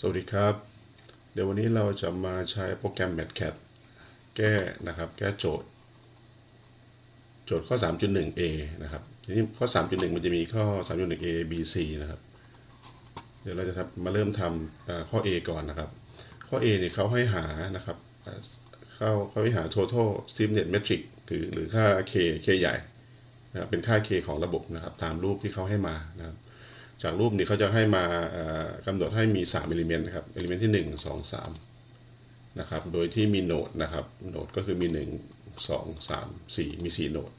สวัสดีครับ เดี๋ยววันนี้เราจะมาใช้โปรแกรม MATCAD แก้นะครับ แก้โจทย์ โจทย์ข้อ 3.1a นะครับ ทีนี้ข้อ 3.1 มันจะมีข้อ 3.1a b c นะครับ เดี๋ยวเราจะมาเริ่มทำเอ่อข้อ a ก่อนนะครับ ข้อ a เนี่ยเขาให้หานะครับเอ่อเขาเขาให้หา total stiffness metric คือหรือค่า k k ใหญ่นะครับเป็นค่า k ของระบบนะครับ ตามรูปที่เขาให้มานะครับ จากรูปนี้เขาจะให้มาเอ่อกำหนดให้มี3 e ลิเมนต์นะครับ เอลิเมนต์ที่ 1 2 3 นะครับ โดยที่มีโหนดนะครับโหนดก็คือมี 1 2 3 4 มี 4โหนด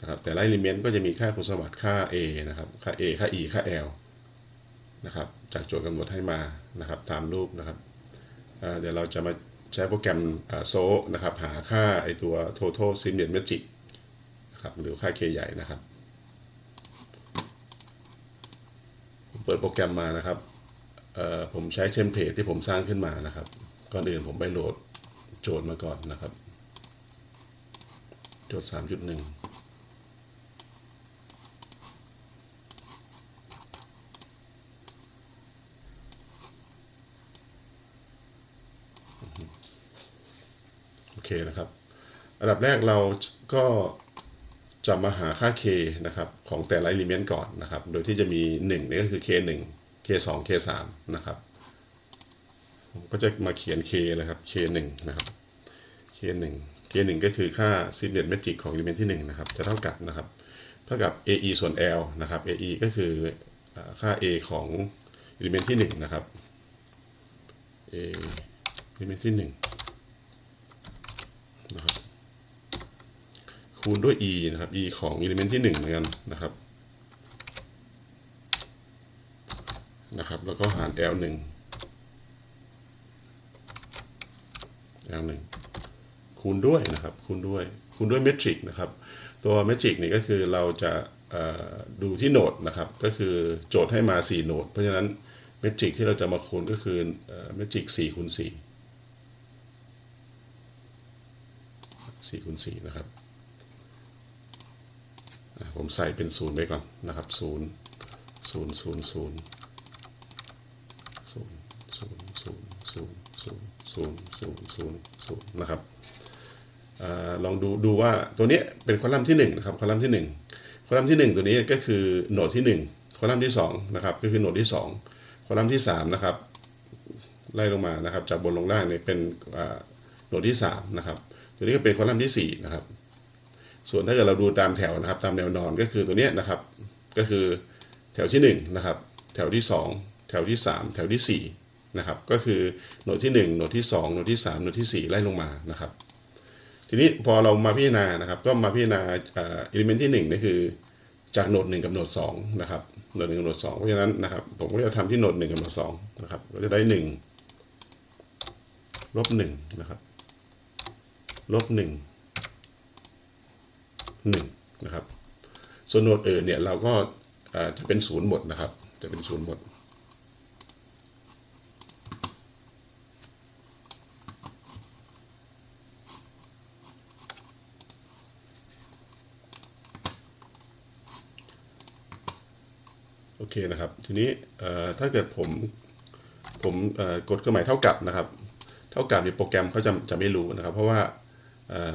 นะครับ แต่ละเอลิเมนต์ก็จะมีค่าคุณสมบัติค่า a นะครับ ค่า a ค่า e ค่า l นะครับ จากโจทย์กำหนดให้มา นะครับ ตามรูปนะครับเเดี๋ยวเราจะมาใช้โปรแกรมโซนะครับ หาค่าไอตัว total stiffness metric นะครับ หรือค่า k ใหญ่นะครับ ปิดโปรแกรมมานะครับผมใช้เทมเพลตที่ผมสร้างขึ้นมานะครับ ก่อนอื่นผมไปโหลดโจทย์มาก่อนนะครับ โจทย์ 3.1โอเคนะครับ อันดับแรกเราก็ จะมาหาค่า k นะครับของแต่ละ element ก่อนนะครับ โดยที่จะมี 1 นี่ก็คือ k 1 k 2 k 3นะครับผมก็จะมาเขียน k เลยครับ k 1นะครับ k 1 k 1ก็คือค่า stiffness metric ของ element ที่ 1 นะครับ จะเท่ากับนะครับ เท่ากับ ae ส่วน l นะครับ ae ก็คือเอ่อค่า a ของ element ที่ 1 นะครับ a element ที่ 1 นะครับ คูณด้วย e นะครับ e ของ element ที่1เหมือนกันนะครับนะครับ แล้วก็หาร l 1 l 1คูณด้วยนะครับ คูณด้วย คูณด้วยเมทริกนะครับ ตัวเมทริกนี่ก็คือเราจะดูที่โหนดนะครับ ก็คือโจทย์ให้มา 4 โหนด เพราะฉะนั้นเมทริกที่เราจะมาคูณก็คือเมทริก4คูณ4 4คูณ4นะครับ ผมใส่เป็นศูนย์ไปก่อนนะครับศูนย์ศูนย์ศูนย์ศูนย์ศูนย์ศูนย์ศูนย์ศูนย์ศูนย์ศูนย์ศูนย์ศูนย์ศูนย์นะครับอาลองดูดูว่าตัวนี้เป็นคอลัมน์ที่หนึ่งนะครับคอลัมน์ที่หนึ่งคอลัมน์ที่หนึ่งตัวนี้ก็คือโหนดที่หนึ่งคอลัมน์ที่สองนะครับก็คือโหนดที่สองคอลัมน์ที่สามนะครับไล่ลงมานะครับจากบนลงล่างเนี่ยเป็นโหนดที่สามนะครับตัวนี้ก็เป็นคอลัมน์ที่สี่นะครับ ส่วนถ้าเกิดเราดูตามแถวนะครับ ตามแนวนอนก็คือตัวเนี้ยนะครับ ก็คือแถวที่หนึ่งนะครับ แถวที่สองแถวที่สามแถวที่สี่นะครับ ก็คือหนวดที่หนึ่งหนดที่สองหนดที่สามหนดที่สี่ไล่ลงมานะครับ ทีนี้พอเรามาพิจารณานะครับ ก็มาพิจารณาอ่อลิเมนที่หนึ่งนี่คือจากโหนดหนึ่งกับโหนดสองนะครับโหนดหนึ่งกับโหนดสองเพราะฉะนั้นนะครับ ผมก็จะทำที่โหนดหนึ่งกับโหนดสองนะครับ ก็จะได้หนึ่งลบหนึ่งนะครับ ลบห นึ่งหนึ่งนะครับส่วนโหนดอื่นเนี่ยเราก็จะเป็นศูนย์หมดนะครับ จะเป็นศูนย์หมดโอเคนะครับ ทีนี้ถ้าเกิดผมผมกดเครื่องหมายเท่ากับนะครับ เท่ากับในโปรแกรมเขาจะจะไม่รู้นะครับ เพราะว่า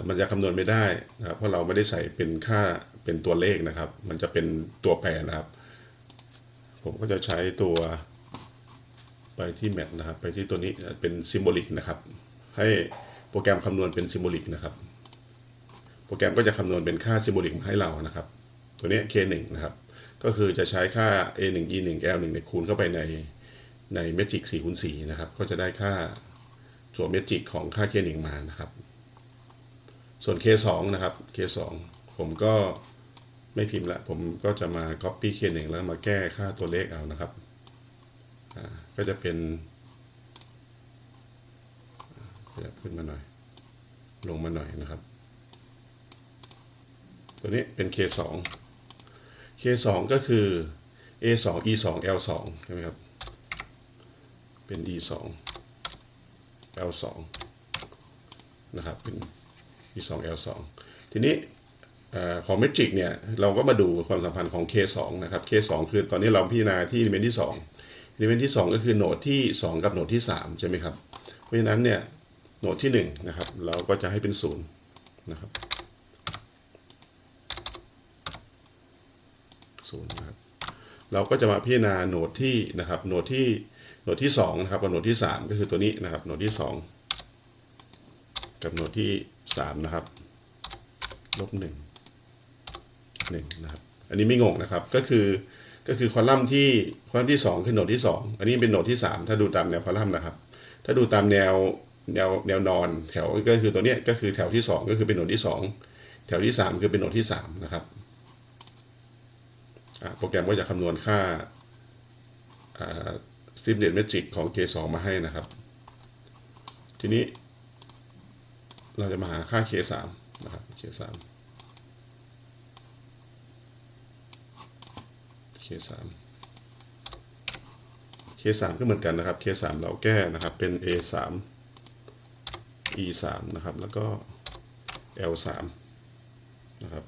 มันจะคำนวณไม่ได้นะครับเพราะเราไม่ได้ใส่เป็นค่าเป็นตัวเลขนะครับ มันจะเป็นตัวแปรนะครับ ผมก็จะใช้ตัวไปที่แมทนะครับ ไปที่ตัวนี้เป็นซิมโบลิกนะครับ ให้โปรแกรมคำนวณเป็นซิมโบลิกนะครับ โปรแกรมก็จะคำนวณเป็นค่าซิมโบลิกมาให้เรานะครับ ตัวนี้ K1 นะครับ ก็คือจะใช้ค่า A1 E1 L1 เนี่ยคูณเข้าไปในในเมทริก4คูณ4นะครับ ก็จะได้ค่าส่วนเมทริกของค่า K1 มานะครับ ส่วน K2 นะครับ K2 ผมก็ไม่พิมพ์ละ ผมก็จะมา copy K1 แล้วมาแก้ค่าตัวเลขเอานะครับ ก็จะเป็นขยับขึ้นมาหน่อย ลงมาหน่อยนะครับ ตัวนี้เป็น K2 K2 ก็คือ A2 E2 L2 ใช่ไหมครับ เป็น E2 L2 นะครับเป็น E2 L2 ทีนี้ของเมทริกเนี่ยเราก็มาดูความสัมพันธ์ของ K2 นะครับ K2 คือตอนนี้เราพิจารณาที่ element ที่2 element ที่ 2 ก็คือโหนดที่ 2 กับโหนดที่ 3 ใช่ไหมครับ เพราะฉะนั้นเนี่ยโหนดที่1นะครับเราก็จะให้เป็น0นะครับศูนย์นะครับเราก็จะมาพิจารณาโหนดที่นะครับโหนดที่โหนดที่2นะครับกับโหนดที่ 3 ก็คือตัวนี้นะครับโหนดที่ 2 กับโหนดที่ 3นะครับลบ1 1นะครับ อันนี้ไม่งงนะครับ ก็คือก็คือคอลัมน์ที่คอลัมน์ที่ 2 คือโหนดที่ 2 อันนี้เป็นโหนดที่ 3 ถ้าดูตามแนวคอลัมน์นะครับ ถ้าดูตามแนวแนวแนวนอนแถวก็คือตัวเนี้ยก็คือแถวที่ 2 ก็คือเป็นโหนดที่ 2 แถวที่ 3 คือเป็นโหนดที่ 3 นะครับโปรแกรมก็จะคำนวณค่าซิมเดตเมทริกของ K2 มาให้นะครับ ทีนี้ เราจะมาหาค่า K3 นะครับ K3 K3 K3 ก็เหมือนกันนะครับ K3 เราแก้นะครับเป็น A3 E3 นะครับ แล้วก็ L3 นะครับ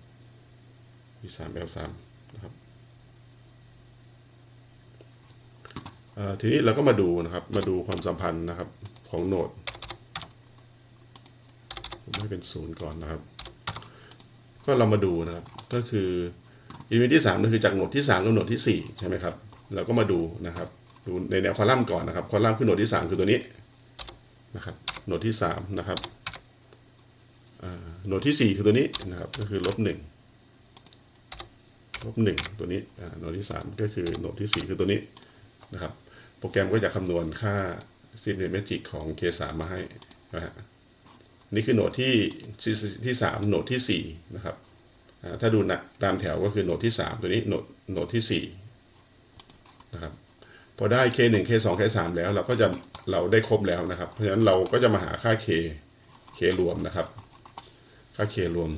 E3 L3 นะครับทีนี้เราก็มาดูนะครับ มาดูความสัมพันธ์นะครับของโหนด ผมให้เป็นศูนย์ก่อนนะครับ ก็เรามาดูนะครับ ก็คืออีเวนต์ที่3ก็คือจากโหนดที่ 3กับโหนดที่ 4 ใช่ไหมครับ เราก็มาดูนะครับ ดูในแนวคอลัมน์ก่อนนะครับ คอลัมน์คือโหนดที่ 3 คือตัวนี้นะครับ โหนดที่ 3 นะครับโหนดที่ 4 คือตัวนี้นะครับ ก็คือลบ1ลบ1ตัวนี้โหนดที่ 3 ก็คือโหนดที่ 4 คือตัวนี้นะครับ โปรแกรมก็จะคำนวณค่าซิมเนตเมจิกของ K3 มาให้นะฮะ นี่คือโหนดที่ที่สามโหนดที่สี่นะครับถ้าดูนะตามแถวก็คือโหนดที่สามตัวนี้โหนดโหนดที่สี่นะครับพอได้ k 1 k 2 k 3 แล้วเราก็จะเราได้ครบแล้วนะครับ เพราะฉะนั้นเราก็จะมาหาค่า k k รวมนะครับ ค่า k รวม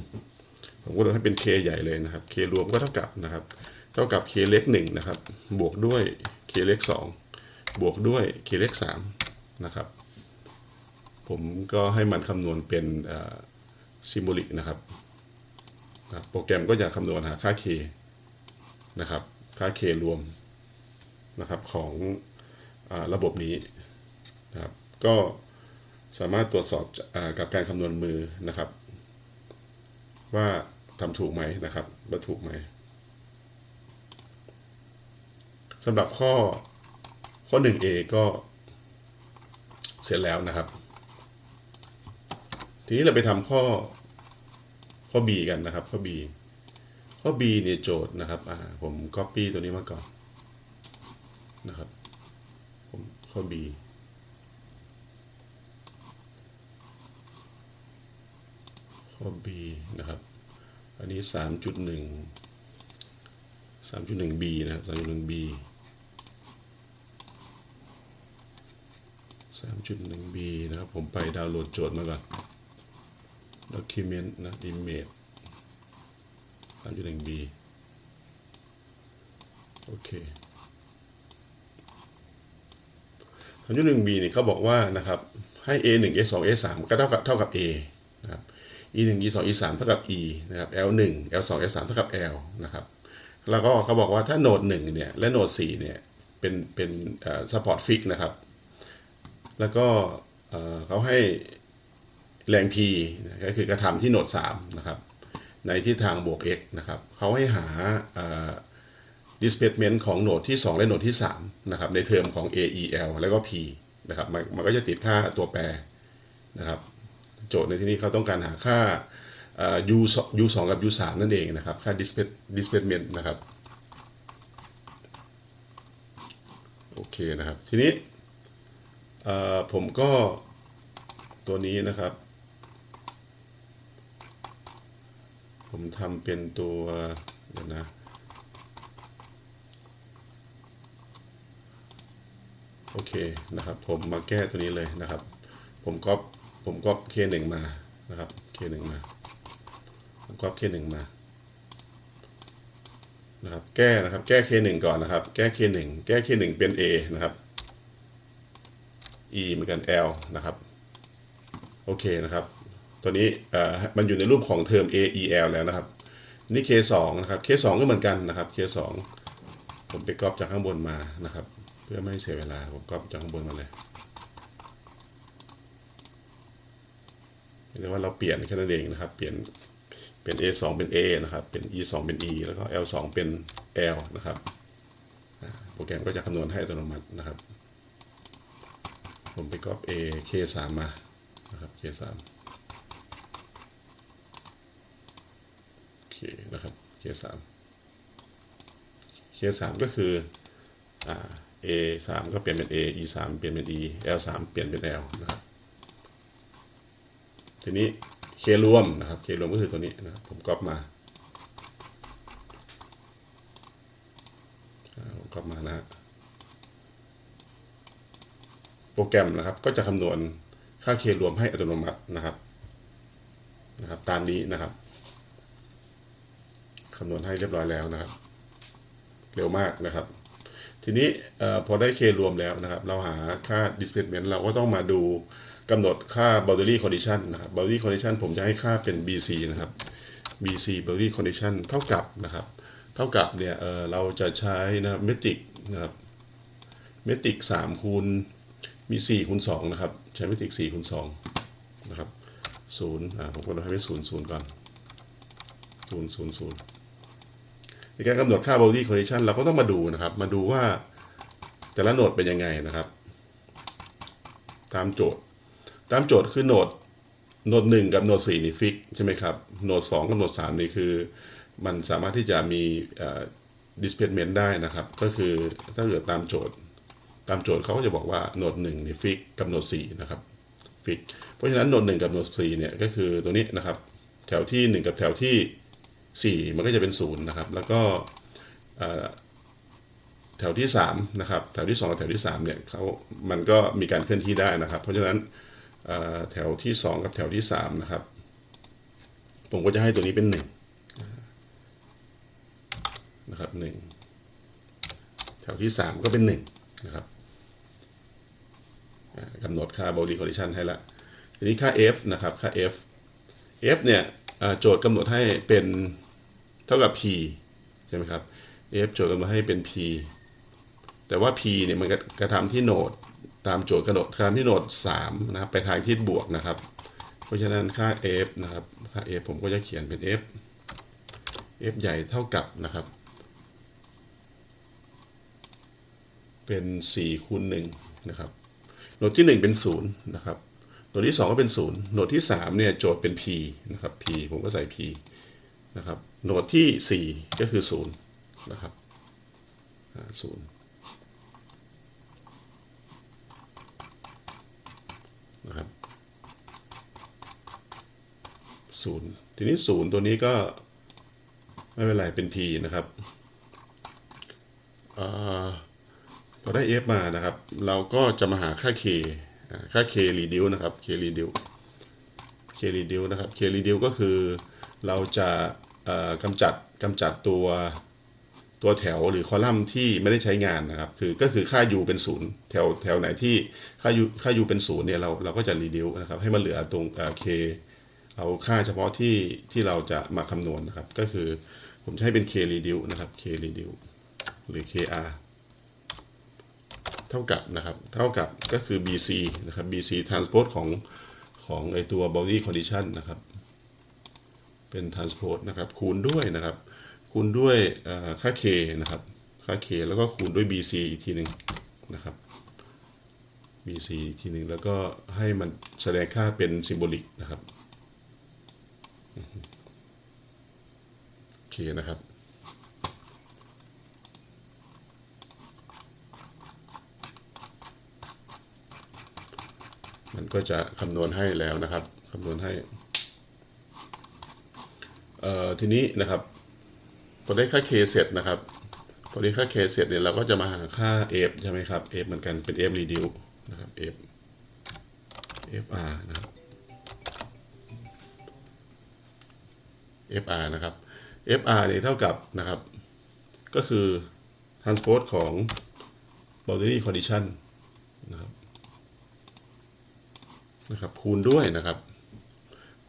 ผมก็ลยให้เป็น k ใหญ่เลยนะครับ k รวมก็เท่ากับนะครับ เท่ากับ k เล็ก1นะครับ บวกด้วย k เล็ก2บวกด้วย k เล็ก3นะครับ ผมก็ให้มันคำนวณเป็นซิมโบลิกนะครับนะครับ โปรแกรมก็จะคำนวณหาค่า k นะครับ ค่า k รวมนะครับของอระบบนี้นะครับ ก็สามารถตรวจสอบอกับการคำนวณมือนะครับ ว่าทำถูกไหมนะครับว่าถูกไหมสำหรับข้อข้อ 1a ก็เสร็จแล้วนะครับ ทีนี้เราไปทำข้อข้อ B กันนะครับ ข้อ B ข้อ B เนี่ยโจทย์นะครับอ่าผม copy ตัวนี้มาก่อนนะครับผมข้อ B ข้อ B นะครับ อันนี้ 3.1 3.1b นะครับ 3.1b 3.1b นะครับ ผมไปดาวน์โหลดโจทย์มาก่อน document นะ image 3.1b โอเค 3.1b เนี่ยเขาบอกว่านะครับให้ a 1 a 2 a 3ก็เท่ากับเท่ากับ a นะครับ e 1 e 2 e 3เท่ากับ e นะครับ l 1 l 2 l 3เท่ากับ l นะครับ แล้วก็เขาบอกว่าถ้าโหนด1เนี่ยและโหนด4เนี่ยเป็นเป็นเอ่อ support fix นะครับ แล้วก็เอ่อเขาให้ แรง p นะก็คือกระทำที่โหนด3นะครับในทิศทางบวก x นะครับเขาให้หา displacement ของโหนดที่ 2 และโหนดที่3นะครับในเทอมของ a e l แล้วก็ p นะครับมันมันก็จะติดค่าตัวแปรนะครับโจทย์ในที่นี้เขาต้องการหาค่าเอ่อ u 2 u 2กับ u 3นั่นเองนะครับค่า displacement นะครับโอเคนะครับทีนี้ผมก็ตัวนี้นะครับ ผมทำเป็นตัวเดี๋ยวนะโอเคนะครับ ผมมาแก้ตัวนี้เลยนะครับ ผมก็ผมก็ K1 มานะครับ K1 มาผมก็ K1 มานะครับ แก้นะครับ แก้ K1 ก่อนนะครับ แก้ K1 แก้ K1 เป็น A นะครับ E เหมือนกัน L นะครับ โอเคนะครับ ตัวนี้มันอยู่ในรูปของเทอม AEL แล้วนะครับ นี่ K2 นะครับ K2 ก็เหมือนกันนะครับ K2 ผมไปก๊อปจากข้างบนมานะครับ เพื่อไม่ให้เสียเวลาผมก๊อปจากข้างบนมาเลยเรียกว่าเราเปลี่ยนแค่นั้นเองนะครับ เปลี่ยนเป็น A2 เป็น A นะครับ เป็น E2 เป็น E แล้วก็ L2 เป็น L นะครับ โปรแกรมก็จะคำนวณให้อัตโนมัตินะครับ ผมไปก๊อป A K3 มานะครับ K3 นะครับ K 3 K 3ก็คืออ่า A 3ก็เปลี่ยนเป็น A E 3เปลี่ยนเป็น E L 3เปลี่ยนเป็น L นะครับทีนี้ K รวมนะครับ K รวมก็คือตัวนี้นะครับผมก๊อปมาผมก๊อปมานะฮะโปรแกรมนะครับก็จะคำนวณค่า K รวมให้อัตโนมัตินะครับนะครับ ตามนี้นะครับ คำนวณให้เรียบร้อยแล้วนะครับ เร็วมากนะครับ ทีนี้พอได้ K รวมแล้วนะครับ เราหาค่า displacement เราก็ต้องมาดูกำหนดค่า boundary condition นะครับ boundary condition ผมจะให้ค่าเป็น BC นะครับ BC boundary condition เท่ากับนะครับ เท่ากับเนี่ยเเราจะใช้นะครับ metric นะครับ metric 3คูณมี4คูณ2นะครับ ใช้ metric 4คูณ2นะครับ0อ่าผมก็ให้เป็น0 0ก่อน0 0 0 ในการกำหนดค่า boundary condition เราก็ต้องมาดูนะครับ มาดูว่าแต่ละโหนดเป็นยังไงนะครับ ตามโจทย์ ตามโจทย์คือโหนดโหนดหนึ่งกับโหนดสี่นี่ฟิกใช่ไหมครับโหนดสองกับโหนดสามนี่คือ มันสามารถที่จะมี displacement ได้นะครับ ก็คือถ้าเกิดตามโจทย์ ตามโจทย์เขาก็จะบอกว่าโหนดหนึ่งนี่ฟิกกับโหนดสี่นะครับฟิกเพราะฉะนั้นโหนดหนึ่งกับโหนดสี่เนี่ยก็คือตัวนี้นะครับ แถวที่หนึ่งกับแถวที่ 4 มันก็จะเป็น 0 นะครับ แล้วก็แถวที่3นะครับ แถวที่ 2 แถวที่3เนี่ยเขามันก็มีการเคลื่อนที่ได้นะครับ เพราะฉะนั้นแถวที่ 2 กับแถวที่3นะครับ ผมก็จะให้ตัวนี้เป็น 1 นะครับ 1 แถวที่ 3 ก็เป็น 1 นะครับกำหนดค่า body condition ให้ละทีนี้ค่า f นะครับ ค่า f f เนี่ยโจทย์กำหนดให้เป็น เท่ากับ p ใช่ไหมครับ f โจทย์กำหนดให้เป็น p แต่ว่า p เนี่ยมันกระทำที่โหนดตามโจทย์กำหนดกระทำที่โหนด3นะครับไปทางทิศบวกนะครับ เพราะฉะนั้นค่า f นะครับค่า f ผมก็จะเขียนเป็น f f ใหญ่เท่ากับนะครับ เป็น4คูณ1นะครับโหนดที่ 1 เป็น 0 นะครับโหนดที่ 2 ก็เป็น 0โหนดที่ 3 เนี่ย โจทย์เป็น p นะครับ p ผมก็ใส่ p นะครับโหนดที่ 4 ก็คือ 0 นะครับอ่า0นะครับ0ทีนี้0ตัวนี้ก็ไม่เป็นไรเป็น p นะครับอ่าพอได้ f มานะครับ เราก็จะมาหาค่า k ค่า k reduce นะครับ k reduce k reduce นะครับ k reduce ก็คือ เราจะกำจัดกำจัดตัวตัวแถวหรือคอลัมน์ที่ไม่ได้ใช้งานนะครับ คือก็คือค่า u เป็นศูนย์แถวแถวไหนที่ค่า u ค่า u เป็นศูนย์เนี่ยเราเราก็จะ reduce นะครับให้มันเหลือตรงเอ k เอาค่าเฉพาะที่ที่เราจะมาคำนวณนะครับ ก็คือผมจะให้เป็น k reduce นะครับ k reduce หรือ kr เท่ากับนะครับ เท่ากับก็คือ bc นะครับ bc transpose ของของไอตัว boundary condition นะครับ เป็น transpose นะครับคูณด้วยนะครับ คูณด้วยค่า k นะครับค่า k แล้วก็คูณด้วย bc อีกทีหนึ่งนะครับ bc อีกทีหนึ่งแล้วก็ให้มันแสดงค่าเป็น symbolic นะครับโอเคนะครับมันก็จะคำนวณให้แล้วนะครับ คำนวณให้ ทีนี้นะครับพอได้ค่า k เสร็จนะครับพอได้ค่า k เสร็จเนี่ยเราก็จะมาหาค่า f ใช่ไหมครับ f เหมือนกันเป็น f reduce นะครับ f fr นะครับ fr นะครับ fr เนี่ยเท่ากับนะครับ ก็คือ transpose ของ boundary condition นะครับนะครับคูณด้วยนะครับ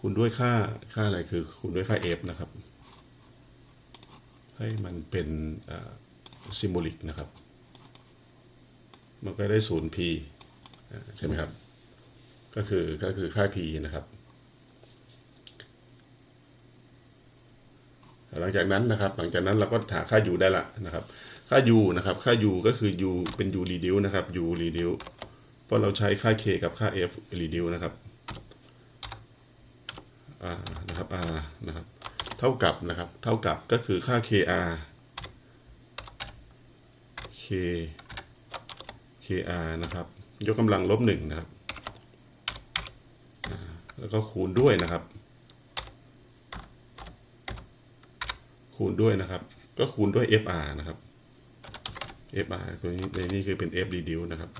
คูณด้วยค่าค่าอะไรคือคูณด้วยค่า f นะครับ ให้มันเป็นซิมโบลิกนะครับ มันก็ได้ศูนย์ p ใช่ไหมครับ ก็คือก็คือค่า p นะครับ หลังจากนั้นนะครับ หลังจากนั้นเราก็หาค่า u ได้ละนะครับ ค่า u นะครับ ค่า u ก็คือ u เป็น u reduce นะครับ u reduce เพราะเราใช้ค่า k กับค่า f reduce นะครับ อ่านะครับ r นะครับ เท่ากับนะครับ เท่ากับก็คือค่า kr k kr นะครับ ยกกำลังลบหนึ่งนะครับ แล้วก็คูณด้วยนะครับ คูณด้วยนะครับ ก็คูณด้วย fr นะครับ fr ตัวนี้ในนี้คือเป็น f reduce นะครับ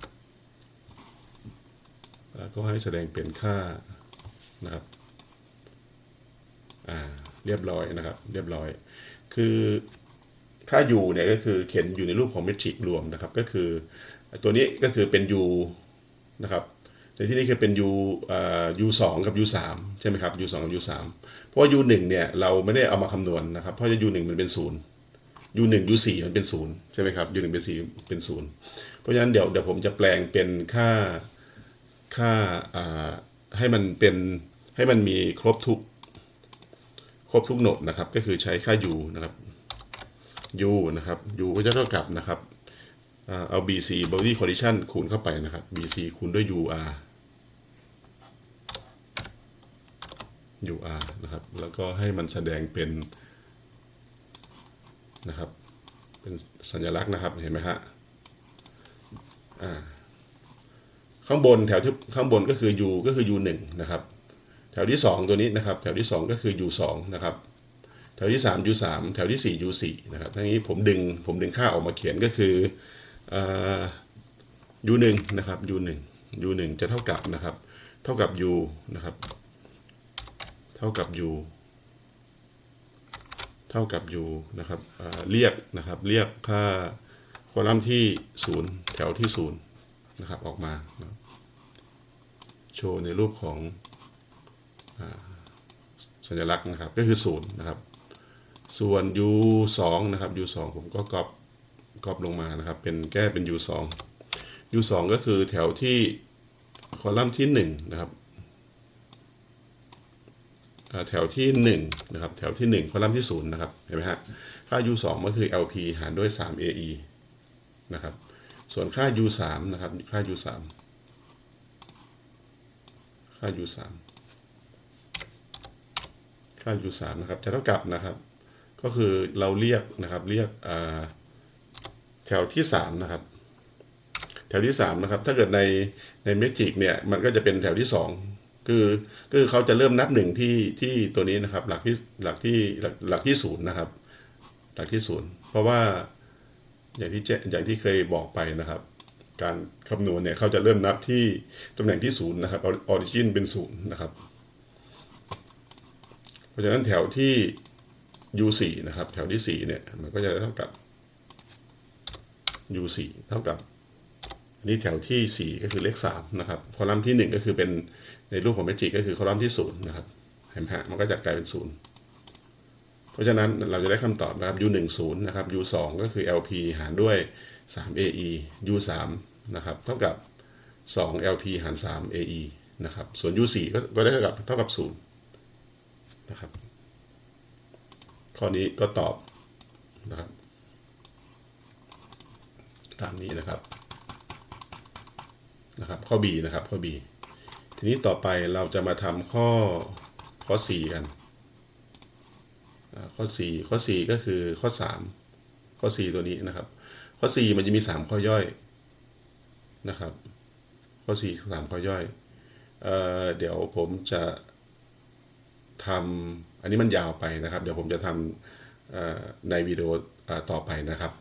แล้วก็ให้แสดงเป็นค่านะครับ เรียบร้อยนะครับ เรียบร้อย คือค่า u เนี่ยก็คือเขียนอยู่ในรูปของเมทริกรวมนะครับ ก็คือตัวนี้ก็คือเป็น u นะครับในที่นี้คือเป็น u อ่า u 2กับ u 3ใช่ไหมครับ u 2กับ u 3เพราะว่า u 1เนี่ยเราไม่ได้เอามาคำนวณนะครับ เพราะว่า u 1มันเป็นศูนย์ u 1 u 4มันเป็นศูนย์ใช่ไหมครับ u 1เป็น4เป็นศูนย์เพราะฉะนั้นเดี๋ยวเดี๋ยวผมจะแปลงเป็นค่าค่าอ่าให้มันเป็นให้มันมีครบทุก ครบทุกโหนดนะครับ ก็คือใช้ค่า u นะครับ u นะครับ u ก็จะเท่ากับนะครับเอา bc boundary condition คูณเข้าไปนะครับ bc คูณด้วย ur ur นะครับ แล้วก็ให้มันแสดงเป็นนะครับ เป็นสัญลักษณ์นะครับ เห็นไหมฮะข้างบนแถวที่ข้างบนก็คือ u ก็คือ u 1นะครับ แถวที่ 2 ตัวนี้นะครับ แถวที่ 2 ก็คือ u 2 นะครับ แถวที่ 3 u 3 แถวที่ 4 u 4 นะครับทั้งนี้ผมดึงผมดึงค่าออกมาเขียนก็คืออ u 1 นะครับ u 1 u 1 จะเท่ากับนะครับ เท่ากับ u นะครับ เท่ากับ u เท่ากับ u นะครับเรียกนะครับ เรียกค่าคอลัมน์ที่ 0 แถวที่ 0 นะครับ ออกมา โชว์ในรูปของ สัญลักษณ์นะครับก็คือศูนย์นะครับ ส่วน u 2นะครับ u 2ผมก็ก๊อปก๊อปลงมานะครับ เป็นแก้เป็น u 2 u 2ก็คือแถวที่คอลัมน์ที่1นะครับแถวที่1นะครับแถวที่ 1 คอลัมน์ที่ 0 นะครับ เห็นไหมฮะค่า u 2ก็คือ lp หารด้วย 3ae นะครับ ส่วนค่า u 3นะครับ ค่า u 3ค่า u 3 ค่า u 3นะครับ จะเท่ากับนะครับ ก็คือเราเรียกนะครับเรียกแถวที่ 3 นะครับ แถวที่ 3 นะครับ ถ้าเกิดในในเมจิกเนี่ยมันก็จะเป็นแถวที่ 2 คือคือเขาจะเริ่มนับหนึ่งที่ที่ตัวนี้นะครับ หลักที่หลักที่หลักที่ศูนย์นะครับ หลักที่ศูนย์เพราะว่าอย่างที่เจอย่างที่เคยบอกไปนะครับการคำนวณเนี่ยเขาจะเริ่มนับที่ตำแหน่งที่ศูนย์นะครับออริจินเป็นศูนย์นะครับ ราะฉะนั้นแถวที่ u4 นะครับ แถวที่ 4 เนี่ย มันก็จะเท่ากับ u4 เท่ากับอันนี้แถวที่ 4 ก็คือเลข3นะครับ คอลัมน์ที่ 1 ก็คือเป็นในรูปของเมจิกก็คือคอลัมน์ที่0นะครับเห็นไหมฮะมันก็จะกลายเป็น 0 เพราะฉะนั้นเราจะได้คำตอบนะครับ u10 นะครับ u2 ก็คือ lp หารด้วย 3ae u3 นะครับ เท่ากับ 2 lp หาร 3ae นะครับ ส่วน u4 ก็ก็ได้เท่ากับเท่ากับ 0 นะครับ ข้อนี้ก็ตอบนะครับ ตามนี้นะครับนะครับ ข้อ B นะครับ ข้อ B ทีนี้ต่อไปเราจะมาทำข้อข้อ 4 กันข้อ 4 ข้อ 4 ก็คือข้อ 3 ข้อ 4 ตัวนี้นะครับ ข้อ 4 มันจะมี 3 ข้อย่อยนะครับ ข้อ 4 3 ข้อย่อยเออเดี๋ยวผมจะ ทำอันนี้มันยาวไปนะครับ เดี๋ยวผมจะทำในวิดีโอต่อไปนะครับ